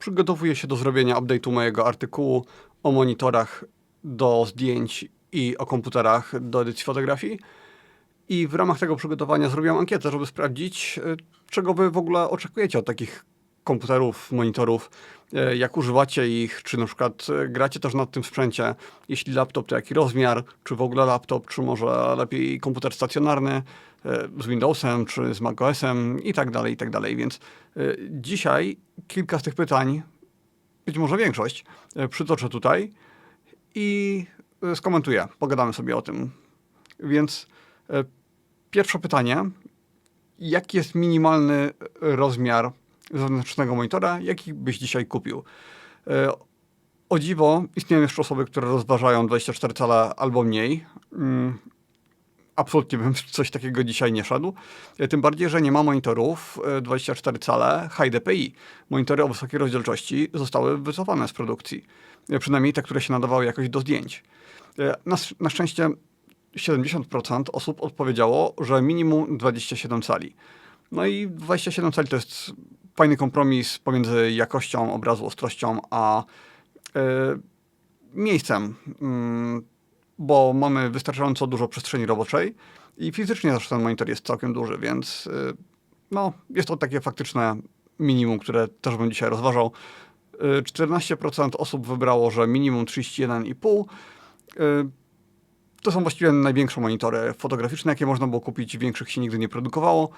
przygotowuję się do zrobienia update'u mojego artykułu o monitorach do zdjęć i o komputerach do edycji fotografii. I w ramach tego przygotowania zrobiłem ankietę, żeby sprawdzić, e, czego wy w ogóle oczekujecie od takich komputerów, monitorów, e, jak używacie ich, czy na przykład e, gracie też na tym sprzęcie. Jeśli laptop, to jaki rozmiar, czy w ogóle laptop, czy może lepiej komputer stacjonarny z Windowsem, czy z macOSem i tak dalej, i tak dalej. Więc e, dzisiaj kilka z tych pytań, być może większość, e, przytoczę tutaj i e, skomentuję, pogadamy sobie o tym. Więc e, pierwsze pytanie. Jaki jest minimalny rozmiar zewnętrznego monitora, jaki byś dzisiaj kupił? E, O dziwo, istnieją jeszcze osoby, które rozważają 24 cale albo mniej. Absolutnie bym coś takiego dzisiaj nie szedł. E, Tym bardziej, że nie ma monitorów e, 24 cale High DPI. Monitory o wysokiej rozdzielczości zostały wycofane z produkcji. E, Przynajmniej te, które się nadawały jakoś do zdjęć. E, Na, na szczęście 70% osób odpowiedziało, że minimum 27 cali. No i 27 cali to jest fajny kompromis pomiędzy jakością obrazu, ostrością, a e, miejscem, mm, bo mamy wystarczająco dużo przestrzeni roboczej i fizycznie też ten monitor jest całkiem duży, więc e, no, jest to takie faktyczne minimum, które też bym dzisiaj rozważał. E, 14% osób wybrało, że minimum 31,5. E, to są właściwie największe monitory fotograficzne, jakie można było kupić. Większych się nigdy nie produkowało.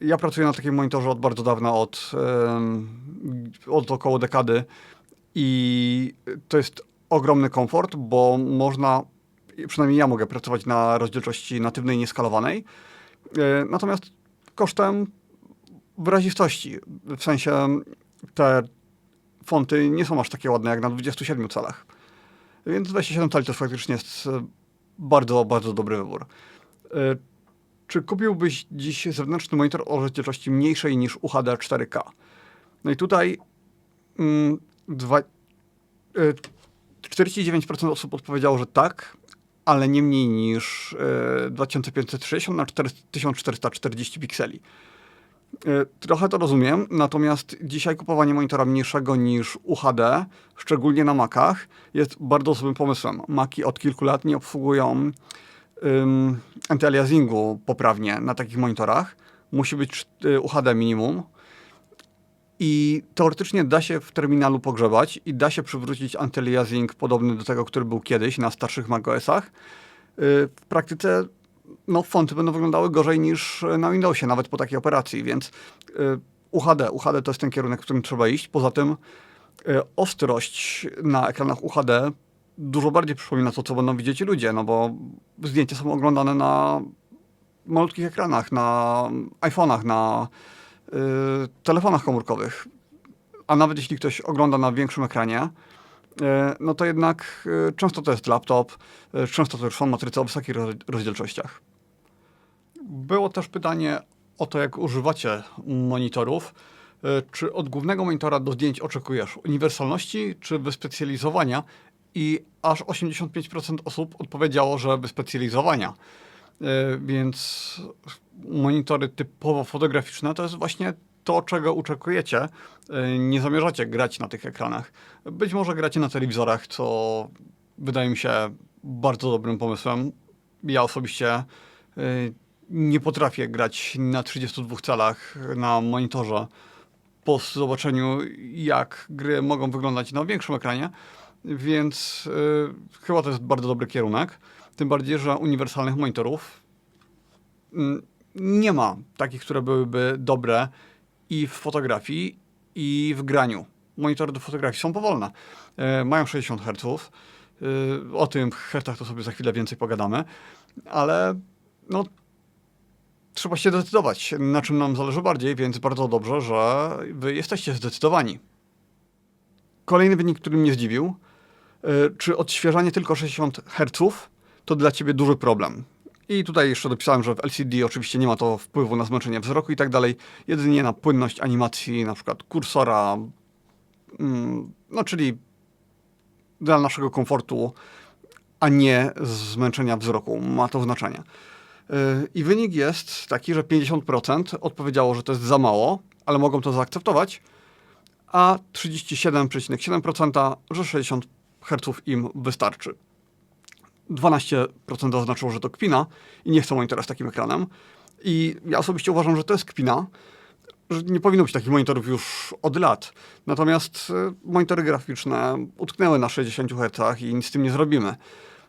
Ja pracuję na takim monitorze od bardzo dawna, od, od około dekady i to jest ogromny komfort, bo można, przynajmniej ja mogę pracować na rozdzielczości natywnej, nieskalowanej, E, natomiast kosztem wyrazistości. W sensie te fonty nie są aż takie ładne jak na 27 calach. Więc 27 cali to faktycznie jest e, bardzo, bardzo dobry wybór. E, Czy kupiłbyś dziś zewnętrzny monitor o rozdzielczości mniejszej niż UHD 4K? No i tutaj mm, dwa, 49% osób odpowiedziało, że tak, ale nie mniej niż e, 2560 na 4440 pikseli. E, Trochę to rozumiem, natomiast dzisiaj kupowanie monitora mniejszego niż UHD, szczególnie na Macach, jest bardzo złym pomysłem. Maki od kilku lat nie obsługują um, antyaliasingu poprawnie na takich monitorach. Musi być y, UHD minimum. I teoretycznie da się w terminalu pogrzebać i da się przywrócić antyaliasing podobny do tego, który był kiedyś na starszych macOSach. Y, W praktyce no, fonty będą wyglądały gorzej niż na Windowsie, nawet po takiej operacji, więc y, UHD, UHD to jest ten kierunek, w którym trzeba iść. Poza tym y, ostrość na ekranach UHD dużo bardziej przypomina to, co będą widzieć ludzie, no bo zdjęcia są oglądane na malutkich ekranach, na iPhone'ach, na telefonach komórkowych. A nawet jeśli ktoś ogląda na większym ekranie, y, no to jednak y, często to jest laptop, y, często to już są matryce o wysokich roz- rozdzielczościach. Było też pytanie o to, jak używacie monitorów. Y, Czy od głównego monitora do zdjęć oczekujesz uniwersalności czy wyspecjalizowania? I aż 85% osób odpowiedziało, że wyspecjalizowania. Y, Więc monitory typowo fotograficzne to jest właśnie to, czego oczekujecie. Y, Nie zamierzacie grać na tych ekranach. Być może gracie na telewizorach, co wydaje mi się bardzo dobrym pomysłem. Ja osobiście y, nie potrafię grać na 32 calach na monitorze po zobaczeniu, jak gry mogą wyglądać na większym ekranie, więc chyba to jest bardzo dobry kierunek. Tym bardziej, że uniwersalnych monitorów mm, nie ma takich, które byłyby dobre i w fotografii, i w graniu. Monitory do fotografii są powolne. E, mają 60 Hz. E, o tym hercach to sobie za chwilę więcej pogadamy, ale no, trzeba się zdecydować, na czym nam zależy bardziej, więc bardzo dobrze, że wy jesteście zdecydowani. Kolejny wynik, który mnie zdziwił. E, Czy odświeżanie tylko 60 Hz to dla ciebie duży problem? I tutaj jeszcze dopisałem, że w LCD oczywiście nie ma to wpływu na zmęczenie wzroku i tak dalej, jedynie na płynność animacji, na przykład kursora, mm, no czyli dla naszego komfortu, a nie zmęczenia wzroku ma to znaczenie. Yy, I wynik jest taki, że 50% odpowiedziało, że to jest za mało, ale mogą to zaakceptować, a 37,7%, że 60 Hz im wystarczy. 12% zaznaczyło, że to kpina i nie chcą monitora z takim ekranem. I ja osobiście uważam, że to jest kpina, że nie powinno być takich monitorów już od lat. Natomiast e, monitory graficzne utknęły na 60 Hz i nic z tym nie zrobimy,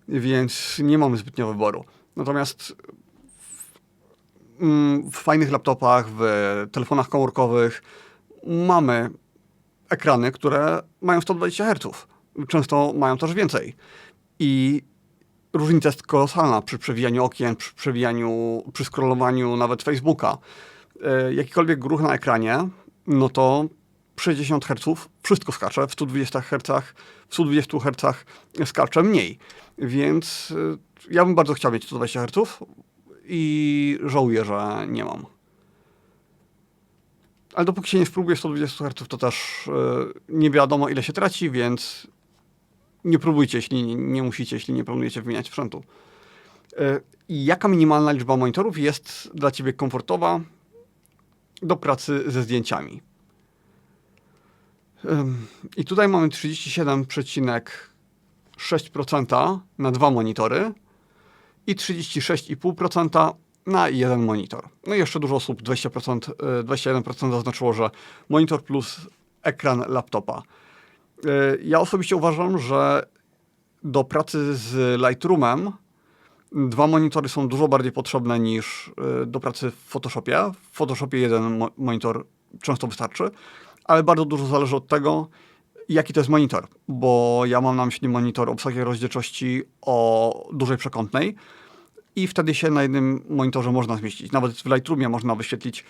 więc nie mamy zbytnio wyboru. Natomiast mm, w fajnych laptopach, w telefonach komórkowych mamy ekrany, które mają 120 Hz. Często mają też więcej. I różnica jest kolosalna przy przewijaniu okien, przy przewijaniu, przy scrollowaniu nawet Facebooka. E, jakikolwiek ruch na ekranie, no to 60 Hz wszystko skacze, w 120 Hz, w 120 Hz skacze mniej. Więc e, ja bym bardzo chciał mieć 120 Hz i żałuję, że nie mam. Ale dopóki się nie spróbuje 120 Hz, to też e, nie wiadomo ile się traci, więc nie próbujcie, jeśli nie, nie musicie, jeśli nie planujecie wymieniać sprzętu. Jaka minimalna liczba monitorów jest dla Ciebie komfortowa do pracy ze zdjęciami? I tutaj mamy 37,6% na dwa monitory i 36,5% na jeden monitor. No i jeszcze dużo osób, 20%, 21% zaznaczyło, że monitor plus ekran laptopa. Ja osobiście uważam, że do pracy z Lightroomem dwa monitory są dużo bardziej potrzebne niż do pracy w Photoshopie. W Photoshopie jeden mo monitor często wystarczy, ale bardzo dużo zależy od tego, jaki to jest monitor, bo ja mam na myśli monitor o wysokiej rozdzielczości o dużej przekątnej i wtedy się na jednym monitorze można zmieścić. Nawet w Lightroomie można wyświetlić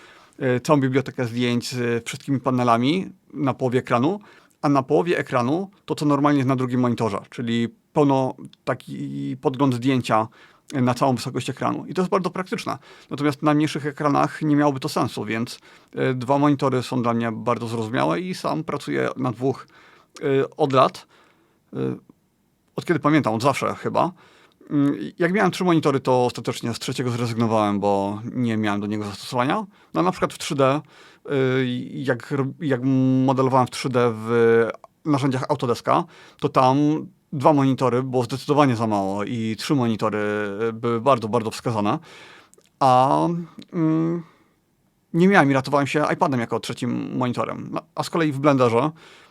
całą bibliotekę zdjęć z wszystkimi panelami na połowie ekranu, a na połowie ekranu to, co normalnie jest na drugim monitorze, czyli pełno taki podgląd zdjęcia na całą wysokość ekranu. I to jest bardzo praktyczne. Natomiast na mniejszych ekranach nie miałoby to sensu, więc e, dwa monitory są dla mnie bardzo zrozumiałe i sam pracuję na dwóch e, od lat. E, od kiedy pamiętam, od zawsze chyba. Mm, jak miałem trzy monitory, to ostatecznie z trzeciego zrezygnowałem, bo nie miałem do niego zastosowania. No na przykład w 3D, jak, jak modelowałem w 3D w narzędziach Autodeska, to tam dwa monitory było zdecydowanie za mało i trzy monitory były bardzo, bardzo wskazane. A mm, nie miałem i ratowałem się iPadem jako trzecim monitorem. No, a z kolei w Blenderze y,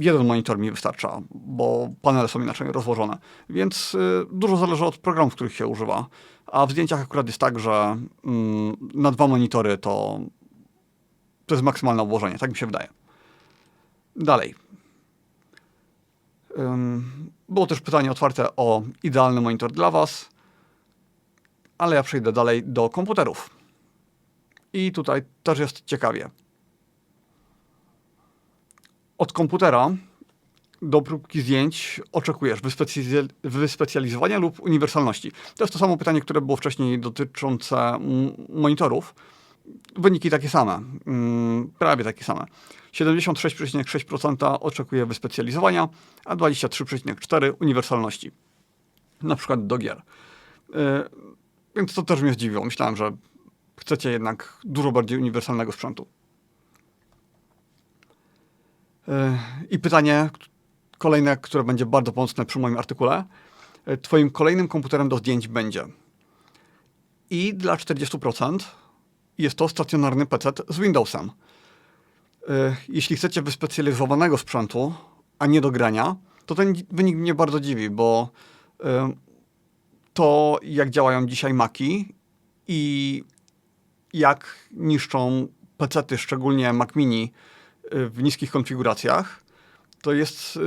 jeden monitor mi wystarcza, bo panele są inaczej rozłożone. Więc y, dużo zależy od programów, których się używa. A w zdjęciach akurat jest tak, że mm, na dwa monitory to, to jest maksymalne obłożenie, tak mi się wydaje. Dalej. Było też pytanie otwarte o idealny monitor dla Was, ale ja przejdę dalej do komputerów. I tutaj też jest ciekawie. Od komputera do próbki zdjęć oczekujesz wyspecjalizowania lub uniwersalności? To jest to samo pytanie, które było wcześniej dotyczące monitorów. Wyniki takie same, mm, prawie takie same. 76,6% oczekuje wyspecjalizowania, a 23,4% uniwersalności. Na przykład do gier. E, więc to też mnie zdziwiło. Myślałem, że chcecie jednak dużo bardziej uniwersalnego sprzętu. I pytanie kolejne, które będzie bardzo pomocne przy moim artykule. Twoim kolejnym komputerem do zdjęć będzie. I dla 40% jest to stacjonarny PC z Windowsem. E, jeśli chcecie wyspecjalizowanego sprzętu, a nie do grania, to ten wynik mnie bardzo dziwi, bo e, to, jak działają dzisiaj Maki i jak niszczą pecety, szczególnie Mac Mini w niskich konfiguracjach, to jest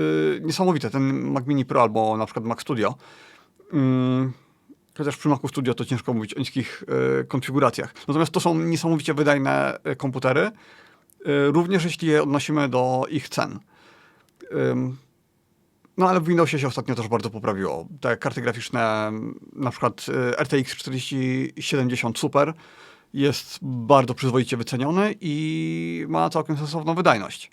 niesamowite. Ten Mac Mini Pro albo na przykład Mac Studio. Mm, chociaż przy Macu Studio to ciężko mówić o niskich konfiguracjach. Natomiast to są niesamowicie wydajne komputery, Y, również jeśli je odnosimy do ich cen. No ale w Windowsie się ostatnio też bardzo poprawiło. Te karty graficzne, na przykład y, RTX 4070 Super jest bardzo przyzwoicie wyceniony i ma całkiem sensowną wydajność.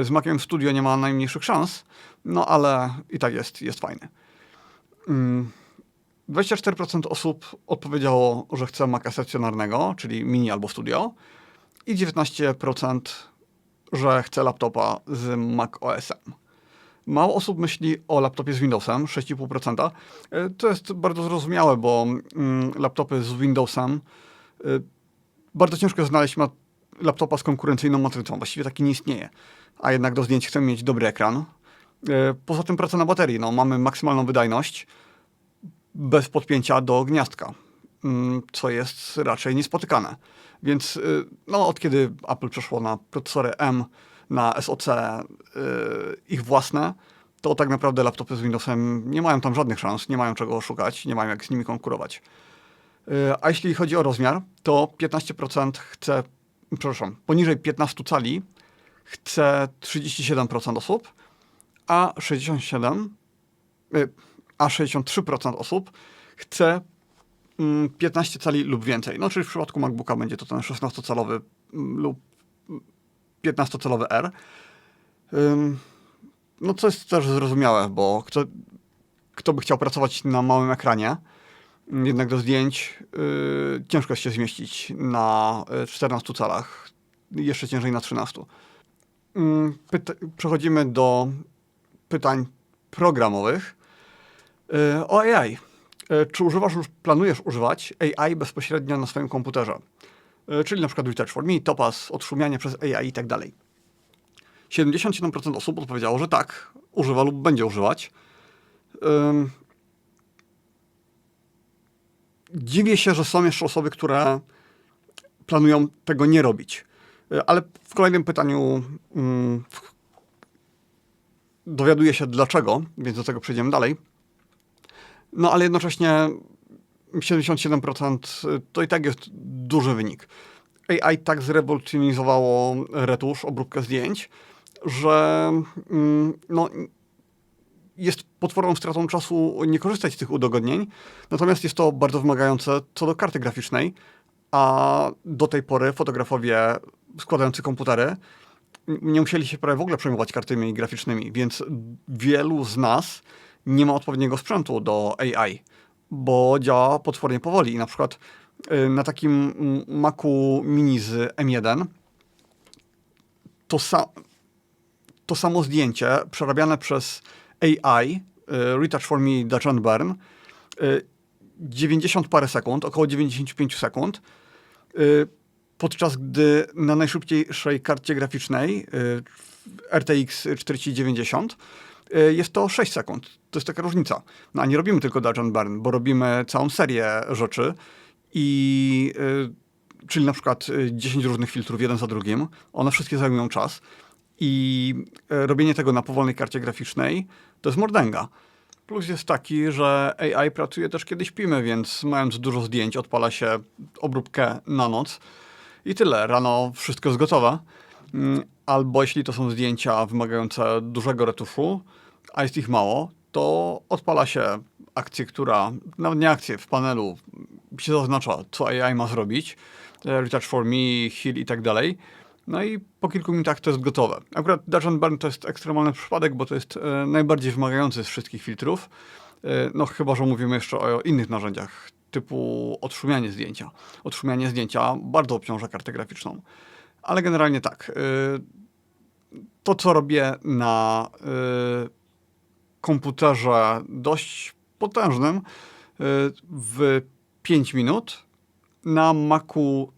Y, z Maciem Studio nie ma najmniejszych szans, no ale i tak jest, jest fajny. 24% osób odpowiedziało, że chce Maca stacjonarnego, czyli mini albo studio i 19% że chce laptopa z Mac OS-em. Mało osób myśli o laptopie z Windowsem, 6,5%. E, To jest bardzo zrozumiałe, bo mm, laptopy z Windowsem y, bardzo ciężko znaleźć ma- laptopa z konkurencyjną matrycą. Właściwie taki nie istnieje. A jednak do zdjęć chcemy mieć dobry ekran. E, Poza tym praca na baterii. No, mamy maksymalną wydajność bez podpięcia do gniazdka, mm, co jest raczej niespotykane. Więc y, no, od kiedy Apple przeszło na procesory M, na SoC, y, ich własne, to tak naprawdę laptopy z Windowsem nie mają tam żadnych szans, nie mają czego szukać, nie mają jak z nimi konkurować. Y, A jeśli chodzi o rozmiar, to 15% chce, przepraszam, poniżej 15 cali chce 37% osób, a 67, y, a 63% osób chce mm, 15 cali lub więcej. No, czyli w przypadku MacBooka będzie to ten 16-calowy mm, lub 15-calowy R. No, co jest też zrozumiałe, bo kto, kto by chciał pracować na małym ekranie, mm, jednak do zdjęć yy, ciężko się zmieścić na y, 14 calach, jeszcze ciężej na 13. Ym, pyta- przechodzimy do pytań programowych. Yy, O AI. Yy, Czy używasz planujesz używać AI bezpośrednio na swoim komputerze? Czyli na przykład Research for Me, Topaz, odszumianie przez AI i tak dalej. 77% osób odpowiedziało, że tak, używa lub będzie używać. Dziwię się, że są jeszcze osoby, które planują tego nie robić. Y, Ale w kolejnym pytaniu mm, dowiaduję się dlaczego, więc do tego przejdziemy dalej. No ale jednocześnie 77% to i tak jest duży wynik. AI tak zrewolucjonizowało retusz, obróbkę zdjęć, że mm, no, jest potworną stratą czasu nie korzystać z tych udogodnień, natomiast jest to bardzo wymagające co do karty graficznej, a do tej pory fotografowie składający komputery nie musieli się prawie w ogóle przejmować kartami graficznymi, więc wielu z nas nie ma odpowiedniego sprzętu do AI, bo działa potwornie powoli. I na przykład y, na takim Macu Mini z M1 to, sa- to samo zdjęcie przerabiane przez AI, y, Retouch for Me Dutch Burn, y, 90 parę sekund, około 95 sekund, y, podczas gdy na najszybciejszej karcie graficznej y, RTX 4090 y, jest to 6 sekund. To jest taka różnica. No a nie robimy tylko Dutch Burn, bo robimy całą serię rzeczy i czyli na przykład y, 10 różnych filtrów jeden za drugim. One wszystkie zajmują czas i y, robienie tego na powolnej karcie graficznej to jest mordęga. Plus jest taki, że AI pracuje też kiedy śpimy, więc mając dużo zdjęć, odpala się obróbkę na noc i tyle. Rano wszystko jest gotowe. Mm, Albo jeśli to są zdjęcia wymagające dużego retuszu, a jest ich mało, to odpala się akcję, która, nawet nie akcję, w panelu się zaznacza, co AI ma zrobić. e, Retouch for Me, Heal i tak dalej. No i po kilku minutach to jest gotowe. Akurat and Burn to jest ekstremalny przypadek, bo to jest e, najbardziej wymagający z wszystkich filtrów. E, no chyba, że mówimy jeszcze o innych narzędziach, typu odszumianie zdjęcia. Odszumianie zdjęcia bardzo obciąża kartę graficzną. Ale generalnie tak. e, To, co robię na komputerze dość potężnym w 5 minut, na Macu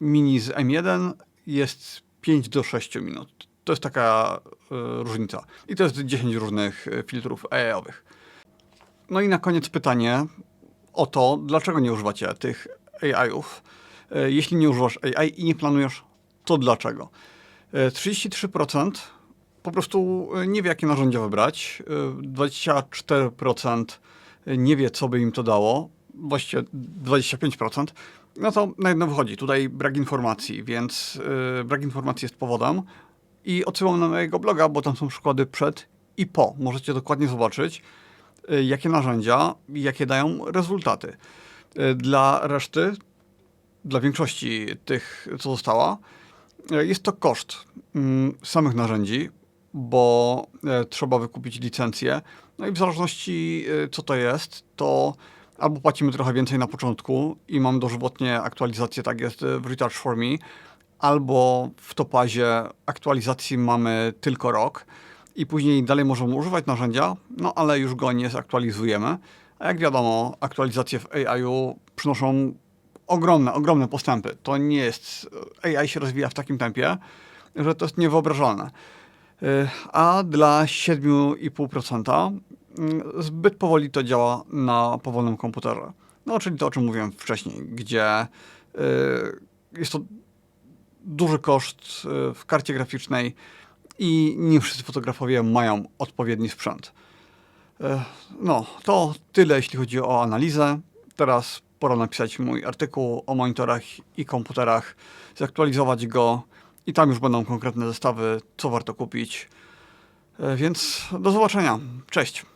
Mini z M1 jest 5 do 6 minut. To jest taka e, różnica. I to jest 10 różnych e, filtrów AI-owych. No i na koniec pytanie o to, dlaczego nie używacie tych AI-ów. E, Jeśli nie używasz AI i nie planujesz, to dlaczego? E, 33% po prostu e, nie wie, jakie narzędzia wybrać. E, 24% nie wie, co by im to dało. Właściwie 25%. No to na jedno wychodzi. Tutaj brak informacji, więc e, brak informacji jest powodem. I odsyłam na mojego bloga, bo tam są przykłady przed i po. Możecie dokładnie zobaczyć, y, jakie narzędzia i jakie dają rezultaty. Y, Dla reszty, dla większości tych, co została, y, jest to koszt mm, samych narzędzi, bo y, trzeba wykupić licencję. No i w zależności, y, co to jest, to albo płacimy trochę więcej na początku i mam dożywotnie aktualizację, tak jest y, w Retouch for Me, albo w topazie aktualizacji mamy tylko rok i później dalej możemy używać narzędzia, no ale już go nie zaktualizujemy. A jak wiadomo, aktualizacje w AI-u przynoszą ogromne, ogromne postępy. To nie jest, AI się rozwija w takim tempie, że to jest niewyobrażalne. Y, A dla 7,5% mm, zbyt powoli to działa na powolnym komputerze. No, czyli to, o czym mówiłem wcześniej, gdzie y, jest to duży koszt y, w karcie graficznej i nie wszyscy fotografowie mają odpowiedni sprzęt. Y, No, to tyle, jeśli chodzi o analizę. Teraz pora napisać mój artykuł o monitorach i komputerach, zaktualizować go i tam już będą konkretne zestawy, co warto kupić. Więc do zobaczenia. Cześć.